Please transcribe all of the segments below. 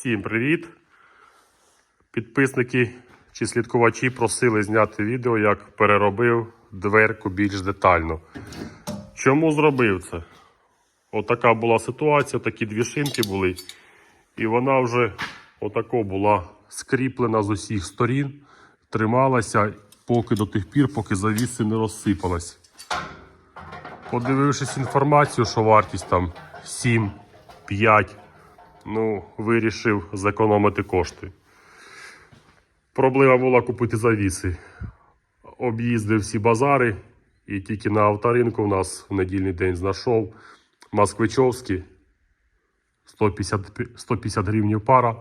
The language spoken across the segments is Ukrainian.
Всім привіт! Підписники чи слідкувачі просили зняти відео, як переробив дверку більш детально. Чому зробив це? Отака була ситуація, такі дві шинки були, і вона вже отако була скріплена з усіх сторін, трималася поки до тих пір, поки завіси не розсипалась. Подивившись інформацію, що вартість там 7, 5, ну, вирішив зекономити кошти. Проблема була купити завіси. Об'їздив всі базари і тільки на авторинку у нас в недільний день знайшов москвичовські 150, 150 гривень пара.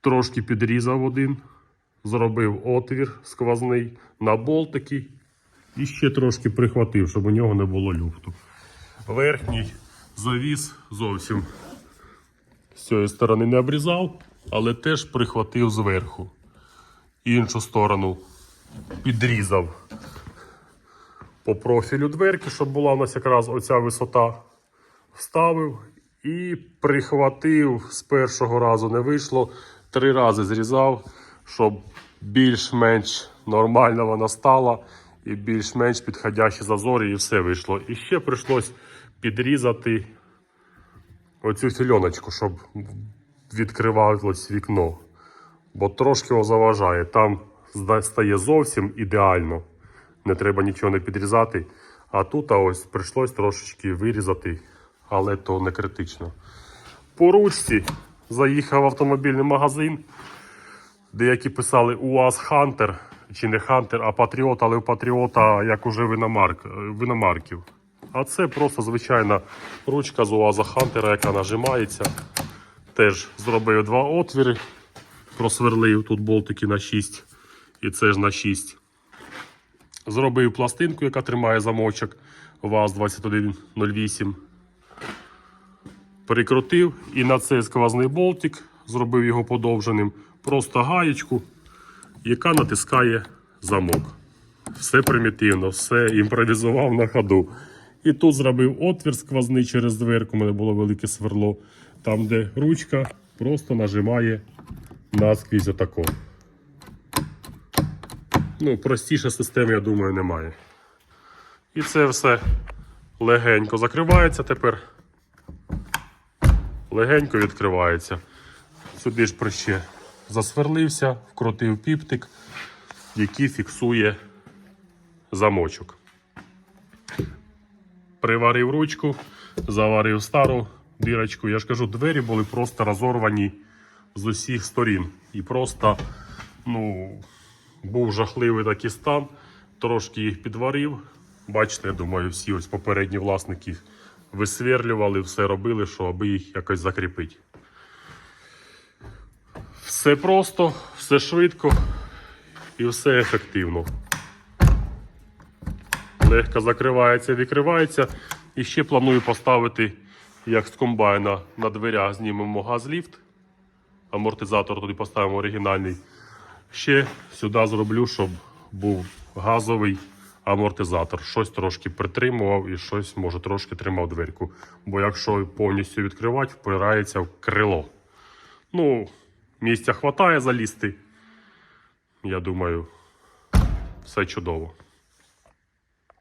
Трошки підрізав один, зробив отвір сквозний на болтики і ще трошки прихватив, щоб у нього не було люфту. Верхній завіс зовсім з цієї сторони не обрізав, але теж прихватив зверху. Іншу сторону підрізав по профілю дверки, щоб була у нас якраз оця висота. Вставив і прихватив з першого разу не вийшло. Три рази зрізав, щоб більш-менш нормально вона стала і більш-менш підходящі зазори, і все вийшло. І ще прийшлось підрізати оцю фільоночку, щоб відкривалось вікно. Бо трошки його заважає. Там стає зовсім ідеально. Не треба нічого не підрізати. А тут а ось прийшлось трошечки вирізати, але то не критично. По ручці заїхав автомобільний магазин. Деякі писали УАЗ Хантер, чи не Хантер, а Патріот, але у Патріота як уже виномарк, виномарків. А це просто звичайна ручка з УАЗа Хантера, яка нажимається. Теж зробив два отвіри, просверлив тут болтики на 6 і це ж на 6. Зробив пластинку, яка тримає замочок ВАЗ-2108. Прикрутив і на цей сквозний болтик зробив його подовженим. Просто гаєчку, яка натискає замок. Все примітивно, все імпровізував на ходу. І тут зробив отвір сквозний через дверку, у мене було велике сверло. Там, де ручка, просто нажимає наскрізь отако. Ну, простіше системи, я думаю, немає. І це все легенько закривається тепер. Легенько відкривається. Сюди ж прище засверлився, вкрутив піптик, який фіксує замочок. Приварив ручку, заварив стару дірочку. Я ж кажу, двері були просто розорвані з усіх сторін. І просто, ну, був жахливий такий стан. Трошки їх підварив. Бачите, я думаю, всі ось попередні власники висверлювали, все робили, що аби їх якось закріпити. Все просто, все швидко і все ефективно. Легко закривається, відкривається. І ще планую поставити, як з комбайна на дверях знімемо газліфт. Амортизатор туди поставимо оригінальний. Ще сюди зроблю, щоб був газовий амортизатор. Щось трошки притримував і щось може трошки тримав дверку. Бо якщо повністю відкривати, впирається в крило. Ну, місця хватає залізти. Я думаю, все чудово.